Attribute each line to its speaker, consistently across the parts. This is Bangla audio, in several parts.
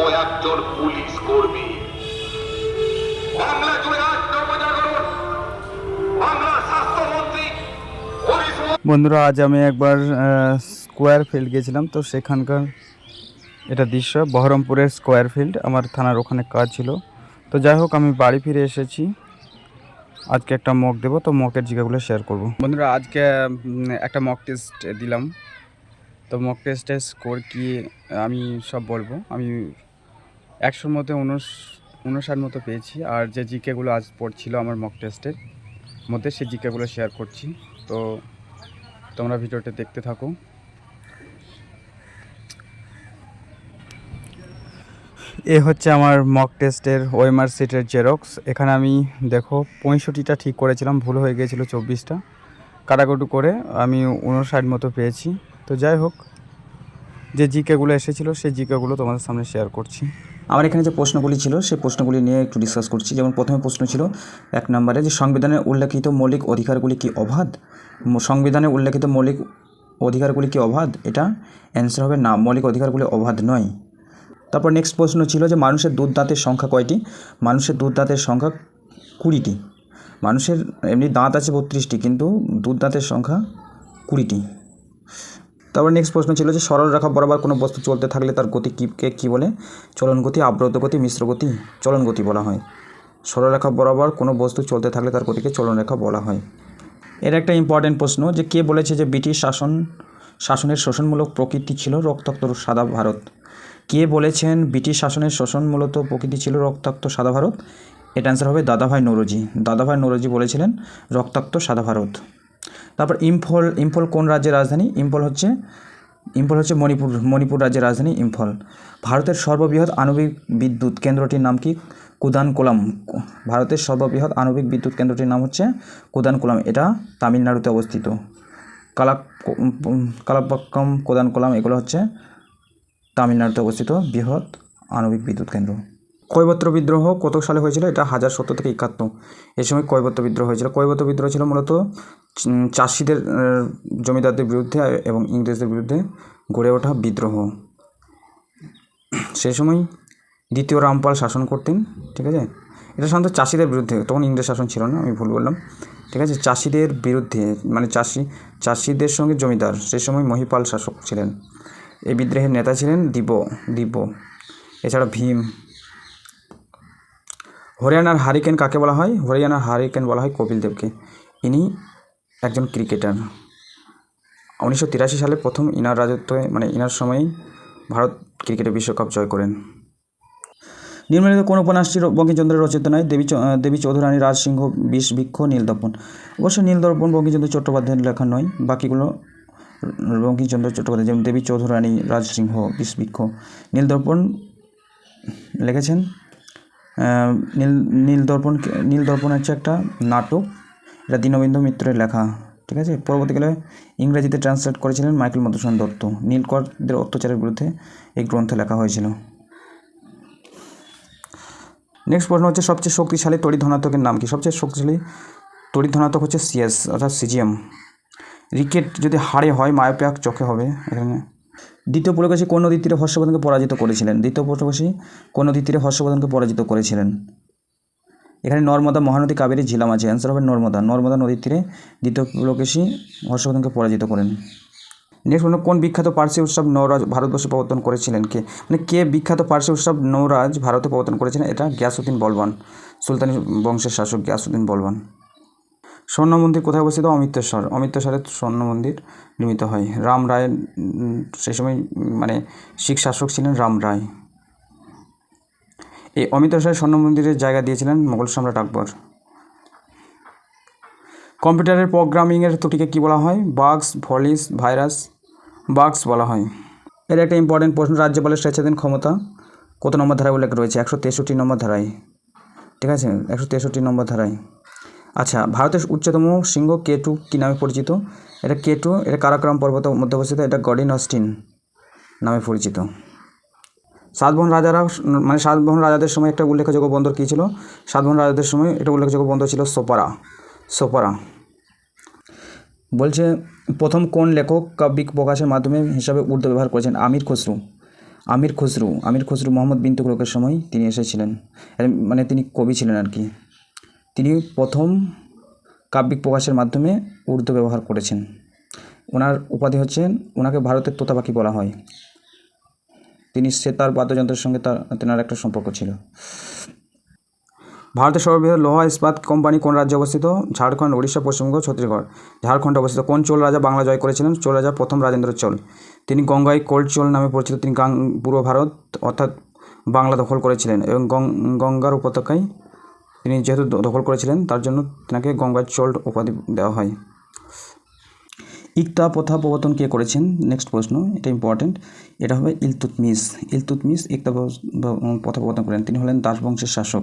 Speaker 1: ও একজন পুলিশ কর্মী। বাংলা জুড়ে আজ স্বাস্থ্যমন্ত্রী
Speaker 2: বন্ধুরা, আজ আমি একবার স্কোয়ার ফিল্ড গেছিলাম, তো সেখানকার এটা দৃশ্য, বহরমপুরের স্কোয়ার ফিল্ড, আমার থানার ওখানে কাজ ছিল। তো যাই হোক, আমি বাড়ি ফিরে এসেছি। আজকে একটা মক দেবো, তো মকের জায়গাগুলো শেয়ার করব। বন্ধুরা, আজকে একটা মক টেস্ট দিলাম। তো মক টেস্টের স্কোর কি, আমি সব বলব। আমি একশোর মধ্যে উনষ, উনষাট মতো পেয়েছি। আর যে জিকেগুলো আজ পড়ছিল আমার মক টেস্টের মধ্যে, সেই জিকেগুলো শেয়ার করছি। তো তোমরা ভিডিওটা দেখতে থাকো। এ হচ্ছে আমার মক টেস্টের ওয়েমার সিটের জেরক্স এখানে আমি দেখো পঁয়ষট্টিটা ঠিক করেছিলাম, ভুল হয়ে গিয়েছিল চব্বিশটা। কাটাকুটু করে আমি উনষাট মতো পেয়েছি। তো যাই হোক, যে জিকেগুলো এসেছিল, সেই জিকেগুলো তোমাদের সামনে শেয়ার করছি।
Speaker 3: আমার এখানে যে প্রশ্নগুলি ছিল, সেই প্রশ্নগুলি নিয়ে একটু ডিসকাস করছি। যেমন প্রথমে প্রশ্ন ছিল এক নম্বরে যে সংবিধানে উল্লেখিত মৌলিক অধিকারগুলি কি অবাধ? সংবিধানে উল্লেখিত মৌলিক অধিকারগুলি কি অবাধ? এটা অ্যান্সার হবে না, মৌলিক অধিকারগুলি অবাধ নয়। তারপর নেক্সট প্রশ্ন ছিল যে মানুষের দুধ দাঁতের সংখ্যা কয়টি? মানুষের দুধ দাঁতের সংখ্যা কুড়িটি। মানুষের এমনি দাঁত আছে বত্রিশটি, কিন্তু দুধ দাঁতের সংখ্যা কুড়িটি। তারপর নেক্সট প্রশ্ন ছিল যে সরল রেখা বরাবর কোনো বস্তু চলতে থাকলে তার গতি কীকে কী বলে? চলন গতি আব্রত গতি, মিশ্র গতি, চলন গতি বলা হয়। সরলরেখা বরাবর কোনো বস্তু চলতে থাকলে তার গতিকে চলন রেখা বলা হয়। এর একটা ইম্পর্টেন্ট প্রশ্ন যে কে বলেছে যে ব্রিটিশ শাসন, শাসনের শোষণমূলক প্রকৃতি ছিল রক্তাক্ত সাদা ভারত? কে বলেছেন ব্রিটিশ শাসনের শোষণমূলত প্রকৃতি ছিল রক্তাক্ত সাদা ভারত? এটা অ্যান্সার হবে দাদাভাই নৌরজি। দাদাভাই নৌরজি বলেছিলেন, রক্তাক্ত সাদা ভারত। তারপর ইম্ফল ইম্ফল কোন রাজ্যের রাজধানী? ইম্ফল হচ্ছে ইম্ফল হচ্ছে মণিপুর মণিপুর রাজ্যের রাজধানী ইম্ফল। ভারতের সর্ববৃহৎ আণবিক বিদ্যুৎ কেন্দ্রটির নাম কি? কুদানকোলাম। ভারতের সর্ববৃহৎ আণবিক বিদ্যুৎ কেন্দ্রটির নাম হচ্ছে কুদানকোলাম। এটা তামিলনাড়ুতে অবস্থিত। কালাক কালাপাক্কম কোদানকোলাম, এগুলো হচ্ছে তামিলনাড়ুতে অবস্থিত বৃহৎ আণবিক বিদ্যুৎ কেন্দ্র। কৈবত্র বিদ্রোহ কত সালে হয়েছিল? এটা হাজার সত্তর থেকে একাত্তর। এই সময় কৈবত্র বিদ্রোহ হয়েছিল। কৈবত্র বিদ্রোহ ছিল মূলত চাষিদের জমিদারদের বিরুদ্ধে এবং ইংরেজদের বিরুদ্ধে গড়ে ওঠা বিদ্রোহ। সেই সময় দ্বিতীয় রামপাল শাসন করতেন, ঠিক আছে? এটা সাধারণত চাষিদের বিরুদ্ধে, তখন ইংরেজ শাসন ছিল না, আমি ভুল বললাম। ঠিক আছে? চাষিদের বিরুদ্ধে মানে চাষি, চাষিদের সঙ্গে জমিদার, সেই সময় মহিপাল শাসক ছিলেন। এই বিদ্রোহের নেতা ছিলেন দিব দিব্য এছাড়া ভীম হরিয়ানার হারিকেন কাকে বলা হয়? হরিয়ানার হারিকেন বলা হয় কপিল দেবকে। ইনি একজন ক্রিকেটার। উনিশশো তিরাশি সালে প্রথম ইনার রাজত্বে মানে ইনার সময়েই ভারত ক্রিকেটে বিশ্বকাপ জয় করেন। নিম্নলিখিত কোন উপন্যাসটি বঙ্কিমচন্দ্রের রচিত নয়। দেবী দেবী চৌধুরানী, রাজসিংহ, বিষ, বৃক্ষ, নীলদর্পণ। অবশ্য নীলদর্পণ, বঙ্কিমচন্দ্র চট্টোপাধ্যায়ের লেখা নয়। বাকিগুলো বঙ্কিমচন্দ্র চট্টোপাধ্যায়, যেমন দেবী চৌধুরানী, রাজসিংহ, বিষ, বৃক্ষ, নীলদর্পণ লিখেছেন। আহ, নীল নীলদর্পণ নীলদর্পণ হচ্ছে একটা নাটক এটা দীনবন্ধু মিত্রের লেখা ঠিক আছে? পরবর্তীকালে ইংরেজিতে ট্রান্সলেট করেছিলেন মাইকেল মধুসূদন দত্ত। নীলকরদের অত্যাচারের বিরুদ্ধে এই গ্রন্থ লেখা হয়েছিল। নেক্সট প্রশ্ন হচ্ছে সবচেয়ে শক্তিশালী তড়িৎ ধনাত্মকের নাম কি? সবচেয়ে শক্তিশালী তড়িৎ ধনাত্মক হচ্ছে সিএস অর্থাৎ সিজিএম রিকেট যদি হাড়ে হয় মায়োপ্যাক চোখে হবে এখানে দ্বিতীয় পুলকেশী কোন নদীর তীরে হর্ষবর্ধনকে পরাজিত করেছিলেন? দ্বিতীয় পুলকেশী কোন নদীর তীরে হর্ষবর্ধনকে পরাজিত করেছিলেন? এখানে নর্মদা, মহানদী, কাবেরী, ঝিলাম আছে। অ্যান্সার হবে নর্মদা। নর্মদা নদীর তীরে দ্বিতীয় পুলকেশী হর্ষবর্ধনকে পরাজিত করেন। নেক্সট হলো কোন বিখ্যাত পার্সি উৎসব নৌরাজ ভারতবর্ষে প্রবর্তন করেছিলেন? কে? মানে কে বিখ্যাত পার্সি উৎসব নৌরাজ ভারতে প্রবর্তন করেছিলেন? এটা গিয়াসুদ্দিন বলবান, সুলতানি বংশের শাসক গিয়াসুদ্দিন বলবান। স্বর্ণ মন্দির কোথায় অবস্থিত? অমৃতসর অমৃতসরে স্বর্ণ মন্দির নির্মিত হয়। রাম রায়ের সেই সময় মানে শিখ শাসক ছিলেন রাম রায়। এই অমৃতসরের স্বর্ণ মন্দিরের জায়গা দিয়েছিলেন মোগল সম্রাট আকবর। কম্পিউটারের প্রোগ্রামিংয়ের ত্রুটিকে কী বলা হয়? বাগস, ভলিস, ভাইরাস, বাগস বলা হয়। এর একটা ইম্পর্টেন্ট প্রশ্ন, রাজ্যপালের স্বেচ্ছাধীন ক্ষমতা কত নম্বর ধারায় উল্লেখ রয়েছে? একশো তেষট্টি নম্বর ধারায়। ঠিক আছে? একশো তেষট্টি নম্বর ধারায়। আচ্ছা ভারতের উচ্চতম শৃঙ্গ কে টু কী নামে পরিচিত? এটা কে টু, এটা কারাক্রম পর্বত মধ্যে অবস্থিত এটা গডিন অস্টিন নামে পরিচিত। সাতবাহন রাজারা মানে সাতবাহন রাজাদের সময় একটা উল্লেখযোগ্য বন্দর কী ছিল? সাতবাহন রাজাদের সময় এটা উল্লেখযোগ্য বন্দর ছিল সোপারা সোপারা। বলছে, প্রথম কোন লেখক কাব্যিক প্রকাশের মাধ্যমে হিসাবে উর্দু ব্যবহার করেছেন? আমির খসরু। আমির খসরু আমির খসরু মোহাম্মদ বিন তুগলকের সময় তিনি এসেছিলেন। মানে তিনি কবি ছিলেন আর কি। তিনি প্রথম কাব্যিক প্রকাশের মাধ্যমে উর্দু ব্যবহার করেছেন। ওনার উপাধি হচ্ছে, ওনাকে ভারতের তোতা পাখি বলা হয়। তিনি সে তার বাদ্যযন্ত্রের সঙ্গে তার, তেনার একটা সম্পর্ক ছিল। ভারতের সর্ববৃহৎ লোহা ইস্পাত কোম্পানি কোন রাজ্যে অবস্থিত? ঝাড়খণ্ড উড়িষ্যা পশ্চিমবঙ্গ, ছত্তিশগড়। ঝাড়খণ্ডে অবস্থিত কোন চোল রাজা বাংলা জয় করেছিলেন? চোল রাজা প্রথম রাজেন্দ্র চোল। তিনি গঙ্গায় কোল্ড চোল নামে পরিচিত, তিনি গাং পূর্ব ভারত অর্থাৎ বাংলা দখল করেছিলেন এবং গঙ্গার উপত্যকায় তিনি যেহেতু দখল করেছিলেন, তার জন্য তেনাকে গঙ্গার চল্ট উপাধি দেওয়া হয়। ইকতা প্রথা প্রবর্তন কে করেছেন? নেক্সট প্রশ্ন, এটা ইম্পর্টেন্ট এটা হবে ইলতুতমিস ইলতুতমিস ইকতা প্রথা প্রবর্তন করেন। তিনি হলেন দাস বংশের শাসক।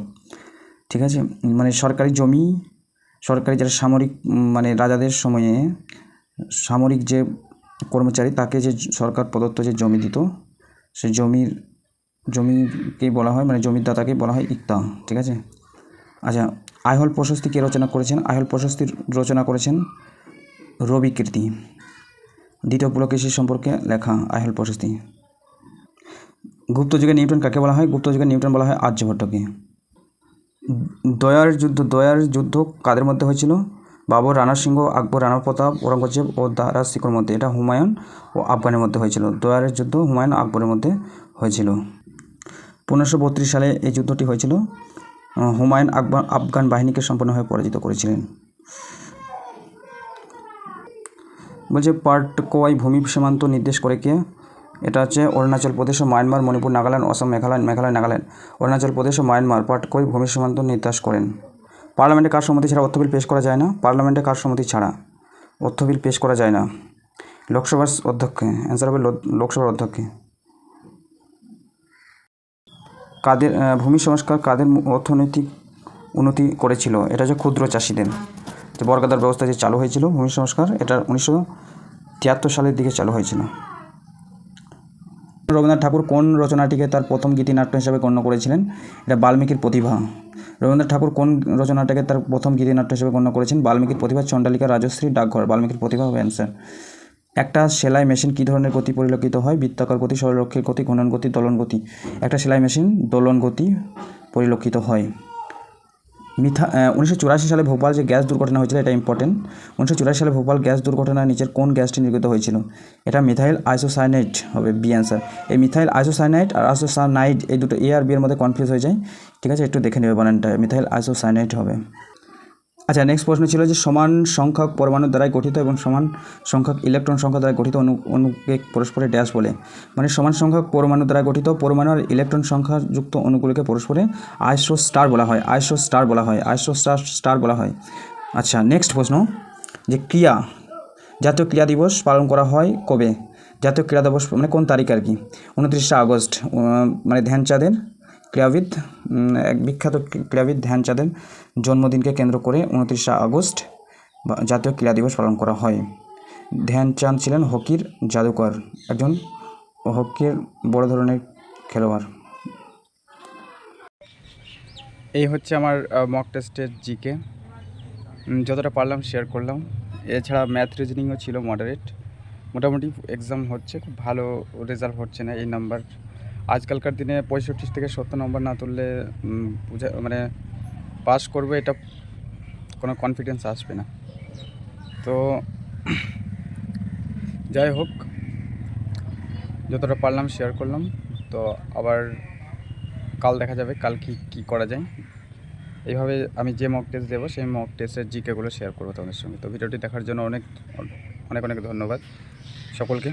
Speaker 3: ঠিক আছে? মানে সরকারি জমি, সরকারি যারা সামরিক মানে রাজাদের সময়ে সামরিক যে কর্মচারী, তাকে যে সরকার প্রদত্ত যে জমি দিত সেই জমির জমিকেই বলা হয় মানে জমির দাতাকেই বলা হয় ইকতা। ঠিক আছে? আচ্ছা আইহল প্রশস্তি কে রচনা করেছেন? আইহল প্রশস্তি রচনা করেছেন রবি কীর্তি। দ্বিতীয় পুলকেশী সম্পর্কে লেখা আইহল প্রশস্তি। গুপ্ত যুগে নিউটন কাকে বলা হয়? গুপ্ত যুগে নিউটন বলা হয় আর্যভট্টকে। দয়ার যুদ্ধ দয়ার যুদ্ধ কাদের মধ্যে হয়েছিল? বাবর রানা সিংহ, আকবর রানা প্রতাপ, ঔরঙ্গজেব ও দারা শিখর মধ্যে। এটা হুমায়ুন ও আফগানের মধ্যে হয়েছিল। দয়ারের যুদ্ধ হুমায়ুন আকবরের মধ্যে হয়েছিল। পনেরোশো সালে এই যুদ্ধটি হয়েছিল। হুমায়ুন আকবর আফগান বাহিনীকে সম্পূর্ণভাবে পরাজিত করেছিলেন। বলছে, পার্ট কোয়াই ভূমি সীমান্ত নির্দেশ করে কে? এটা হচ্ছে অরুণাচল প্রদেশ ও মায়ানমার, মণিপুর, নাগাল্যান্ড, অসম, মেঘালয় মেঘালয়, নাগাল্যান্ড। অরুণাচল প্রদেশ ও মায়ানমার পার্ট কোয়াই ভূমি সীমান্ত নির্দেশ করেন। পার্লামেন্টে কার সম্মতি ছাড়া অর্থবিল পেশ করা যায় না? পার্লামেন্টে কার সম্মতি ছাড়া অর্থবিল পেশ করা যায় না? লোকসভার অধ্যক্ষে অ্যান্সার হবে লোকসভার অধ্যক্ষে। কাদের ভূমি সংস্কার কাদের অর্থনৈতিক উন্নতি করেছিল? এটা হচ্ছে ক্ষুদ্র চাষিদের। যে বর্গাদার ব্যবস্থা যে চালু হয়েছিল, ভূমি সংস্কার, এটা উনিশশো তিয়াত্তর সালের দিকে চালু হয়েছিল। রবীন্দ্রনাথ ঠাকুর কোন রচনাটিকে তার প্রথম গীতিনাট্য হিসেবে গণ্য করেছিলেন? এটা বাল্মীকির প্রতিভা। রবীন্দ্রনাথ ঠাকুর কোন রচনাটাকে তার প্রথম গীতিনাট্য হিসেবে গণ্য করেছেন? বাল্মীকির প্রতিভা, চণ্ডালিকা রাজশ্রী, ডাকঘর। বাল্মীকির প্রতিভা হবে অ্যান্সার একটা সেলাই মেশিন কী ধরনের গতি পরিলক্ষিত হয়? বৃত্তাকার গতি, সরলরক্ষের গতি, ঘূর্ণন গতি, দোলন গতি। একটা সেলাই মেশিন দোলন গতি পরিলক্ষিত হয়। মিথা উনিশশো চুরাশি সালে ভোপাল যে গ্যাস দুর্ঘটনা হয়েছিল, এটা ইম্পর্টেন্ট উনিশশো চুরাশি সালে ভোপাল গ্যাস দুর্ঘটনায় নিচের কোন গ্যাসটি নির্গত হয়েছিল? এটা মিথাইল আইসোসাইনাইট হবে বি অ্যান্সার এই মিথাইল আইসোসাইনাইট আর আইসোসাইনাইড, এই দুটো এ আর বি এর মধ্যে কনফিউজ হয়ে যায়। ঠিক আছে, একটু দেখে নেবে বানানটা। মিথাইল আইসোসাইনাইট হবে। আচ্ছা নেক্সট প্রশ্ন ছিল যে সমান সংখ্যক পরমাণু দ্বারাই গঠিত এবং সমান সংখ্যক ইলেকট্রন সংখ্যা দ্বারা গঠিত অণু অণুকে পরস্পরে ড্যাশ বলে। মানে সমান সংখ্যক পরমাণু দ্বারা গঠিত পরমাণু আর ইলেকট্রন সংখ্যাযুক্ত অণুগুলোকে পরস্পরে আইসো স্টার বলা হয় আইসো স্টার বলা হয় আইসো স্টার স্টার বলা হয়। আচ্ছা নেক্সট প্রশ্ন, যে ক্রিয়া, জাতীয় ক্রিয়া দিবস পালন করা হয় কবে? জাতীয় ক্রীড়া দিবস মানে কোন তারিখ আর কি? উনত্রিশে আগস্ট মানে ধ্যানচাঁদের ক্রীড়াবিদ এক বিখ্যাত ক্রীড়াবিদ ধ্যানচাঁদের জন্মদিনকে কেন্দ্র করে উনত্রিশে আগস্ট জাতীয় ক্রীড়া দিবস পালন করা হয়। ধ্যানচাঁদ ছিলেন হকির জাদুকর, একজন হকির বড় ধরনের খেলোয়াড়।
Speaker 2: এই হচ্ছে আমার মক টেস্টের জিকে। যতটা পারলাম শেয়ার করলাম। এছাড়া ম্যাথ রিজনিংও ছিল মডারেট মোটামুটি এক্সাম হচ্ছে, খুব ভালো রেজাল্ট হচ্ছে না এই নাম্বার আজকালকার দিনে পঁয়ষট্টি থেকে সত্তর নম্বর না তুললে বুঝা মানে পাস করবে এটা কোনো কনফিডেন্স আসবে না। তো যাই হোক, যতটা পারলাম শেয়ার করলাম। তো আবার কাল দেখা যাবে, কাল কি, কী করা যায়। এইভাবে আমি যে মক টেস্ট দেবো, সেই মক টেস্টের জিকেগুলো শেয়ার করব তোমাদের সঙ্গে। তো ভিডিওটি দেখার জন্য অনেক অনেক অনেক ধন্যবাদ সকলকে।